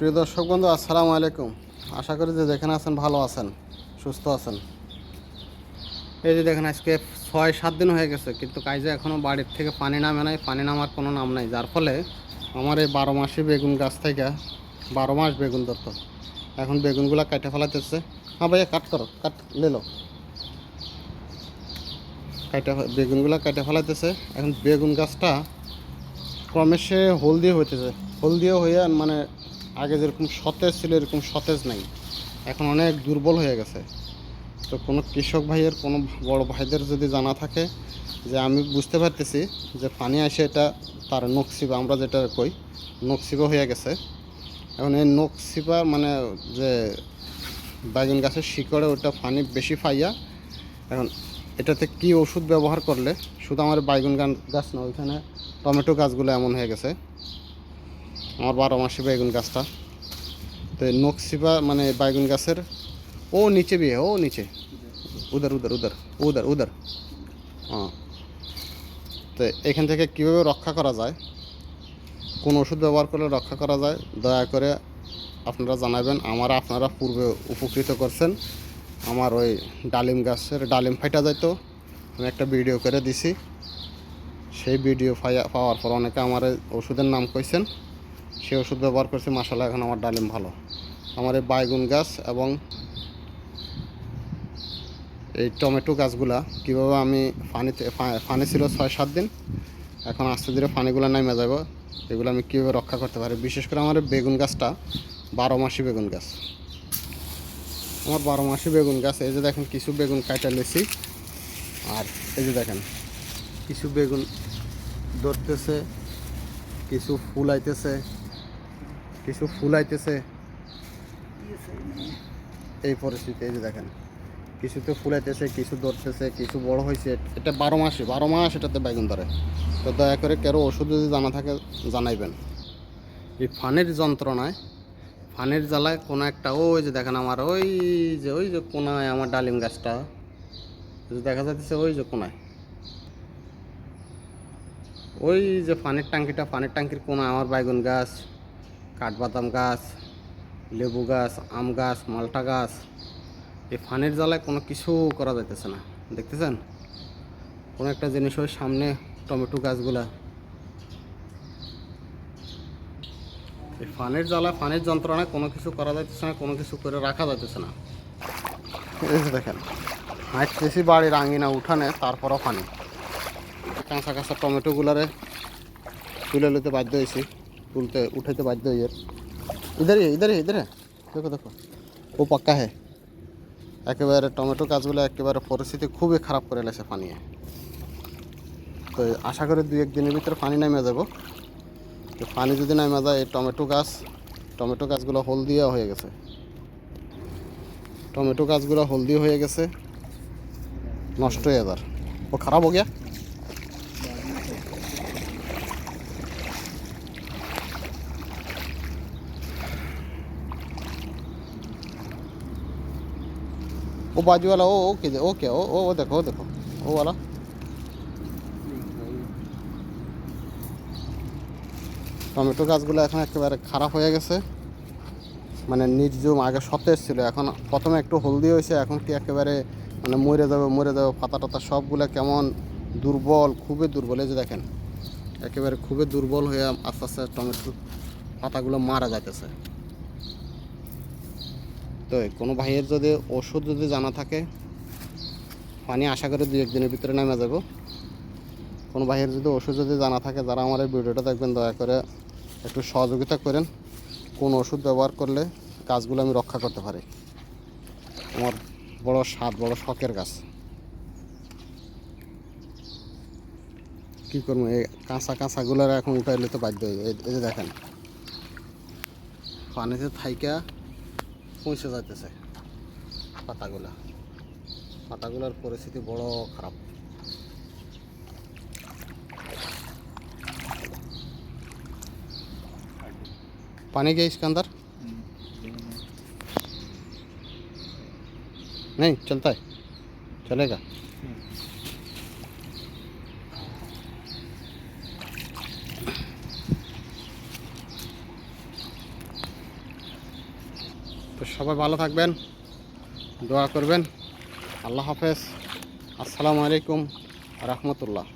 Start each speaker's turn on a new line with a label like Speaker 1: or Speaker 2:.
Speaker 1: প্রিয় দর্শক বন্ধু, আসসালামু আলাইকুম। আশা করি যে যেখানে আছেন ভালো আছেন, সুস্থ আছেন। এই যে দেখেন, আজকে ছয়, সাত দিন হয়ে গেছে, কিন্তু কাজে এখনও বাড়ির থেকে পানি নামে নাই, পানি নামার কোনো নাম নাই, যার ফলে আমার এই বারো মাসে বেগুন গাছ থেকে বারো মাস বেগুন ধরতো। এখন বেগুনগুলো কাটে ফেলাতেছে হ্যাঁ ভাইয়া, কাট করো, কাট লেলো কাটা বেগুনগুলো কাটে ফেলাইতেছে। এখন বেগুন গাছটা ক্রমেশে হলদি হইতেছে। হলদিও হয়ে মানে আগে যেরকম সতেজ ছিল, এরকম সতেজ নাই। এখন অনেক দুর্বল হয়ে গেছে। তো কোনো কৃষক ভাইয়ের, কোনো বড় ভাইদের যদি জানা থাকে যে আমি বুঝতে পারতেছি যে পানি আসে এটা তার নকশিবা, আমরা যেটা কই, নকশিবা হয়ে গেছে। এখন এই নকশিবা মানে যে বেগুন গাছের শিকড়ে ওটা পানি বেশি পাইয়া এখন এটাতে কি ওষুধ ব্যবহার করলে? শুধু আমার বাইগুন গান- গাছ না, ওইখানে টমেটো গাছগুলো এমন হয়ে গেছে। আমার বারো মাসি বেগুন গাছটা। তো নকশিবা মানে বাইগুন গাছের, ও নিচে বিয়ে, ও নিচে। উদার উদার উদার উদার উদার। হ্যাঁ। তো এখান থেকে কীভাবে রক্ষা করা যায়? কোন ওষুধ ব্যবহার করলে রক্ষা করা যায়? দয়া করে আপনারা জানাবেন। আমার আপনারা পূর্বে উপকৃত করছেন। আমার ওই ডালিম গাছের ডালিম ফাইটা যাইতো, আমি একটা ভিডিও করে দিছি। সেই ভিডিও পাওয়ার পর অনেকে আমার ওষুধের নাম কইছেন। সেই ওষুধ ব্যবহার করছি মাসালা এখন আমার ডালিম ভালো। আমার এই বাইগুন গাছ এবং এই টমেটো গাছগুলা কীভাবে আমি পানিতে, পা- পানি ছিল ছয় সাত দিন, এখন আস্তে ধীরে পানিগুলো নেমে যাব। এগুলো আমি কীভাবে রক্ষা করতে পারি? বিশেষ করে আমার বেগুন গাছটা বারো মাসি বেগুন গাছ। আমার বারো মাসি বেগুন গাছ, এই যে দেখেন কিছু বেগুন কাটা লেছি। আর এই যে দেখেন, কিছু বেগুন ধরতেছে। কিছু ফুল আইতেছে, কিছু ফুল আইতেছে। এই পরিস্থিতি, এই যে দেখেন, কিছুতে ফুল আইতেছে, কিছু ধরতেছে, কিছু বড় হয়েছে এটা বারো মাসে, বারো মাস এটাতে বেগুন ধরে। তো দয়া করে কেরো ওষুধ যদি জানা থাকে, জানাইবেন। এই ফানের যন্ত্রণায়, ফানের জ্বালায় কোনো একটা ওই যে দেখেন আমার, ওই যে ওই যে কোনায় আমার ডালিম গাছটা। দেখা যাচ্ছে ওই যে কোনায়। ওই যে পানির ট্যাঙ্কিটা পানির ট্যাঙ্কির কোনো আমার বাইগুন গাছ, কাঠবাদাম গাছ, লেবু গাছ, আম গাছ, মালটা গাছ, এই ফানের জ্বালায় কোনো কিছু করা যাইতেছে না। দেখতেছেন? কোনো একটা জিনিস ওই সামনে টমেটো গাছগুলা। এই ফানের জ্বালা ফানের যন্ত্রণায় কোনো কিছু করা যাইতেছে না, কোনো কিছু করে রাখা যাইতেছে না। দেখেন, হাঁটতেছি বাড়ির আঙিনা উঠানে, তারপরও পানি কাঁচা কাঁচা টমেটোগুলারে তুলে লইতে বাধ্য হয়েছি তুলতে, উঠাইতে বাধ্য হয়ে ইধার ইধার ইধার। দেখো দেখো। ও পাক্কা হে। একেবারে টমেটো গাছগুলো একেবারে পরিস্থিতি খুবই খারাপ করে লেছে পানিয়ে। তো আশা করি দুই এক দিনের ভিতরে পানি নেমে যাব। তো পানি যদি নেমে যায়, এই টমেটো গাছ, টমেটো গাছগুলো হলদিয়া হয়ে গেছে। টমেটো গাছগুলো হলদি হয়ে গেছে, নষ্ট হয়ে যার ও খারাপ হয়ে গিয়া वो बाजू वाला वो वो किधर वो क्या वो वो वो देखो वो देखो वो वाला টমেটো গাছগুলো এখন একেবারে খারাপ হয়ে গেছে মানে নির্জম আগে সতেজ ছিল এখন প্রথমে একটু হলদি হয়েছে এখন কি একেবারে মানে মরে যাবে মরে যাবে পাতা টাতা সবগুলো কেমন দুর্বল খুবই দুর্বল এই যে দেখেন একেবারে খুবই দুর্বল হয়ে আস্তে আস্তে টমেটো পাতাগুলো মারা যাইতেছে তো কোনো ভাইয়ের যদি ওষুধ যদি জানা থাকে, পানি আশা করি দু একদিনের ভিতরে নেমে যাব। কোনো ভাইয়ের যদি ওষুধ যদি জানা থাকে, যারা আমার এই ভিডিওটা দেখবেন, দয়া করে একটু সহযোগিতা করেন। কোন ওষুধ ব্যবহার করলে গাছগুলো আমি রক্ষা করতে পারি। আমার বড় স্বাদ, বড় শখের গাছ। কী করব? এই কাঁচা কাঁচাগুলো এখন উঠাইলে তো বাধ্য এই যে দেখেন। পানিতে থাইকা পৌঁছে যাইতেছে পাতাগুলা পাতাগুলোর পরিস্থিতি বড় খারাপ पानी गया इसके अंदर नहीं चलता है चलेगा তো সবাই ভালো থাকবেন দোয়া করবেন। আল্লাহ হাফেজ। আসসালামু আলাইকুম রহমতুল্লাহ।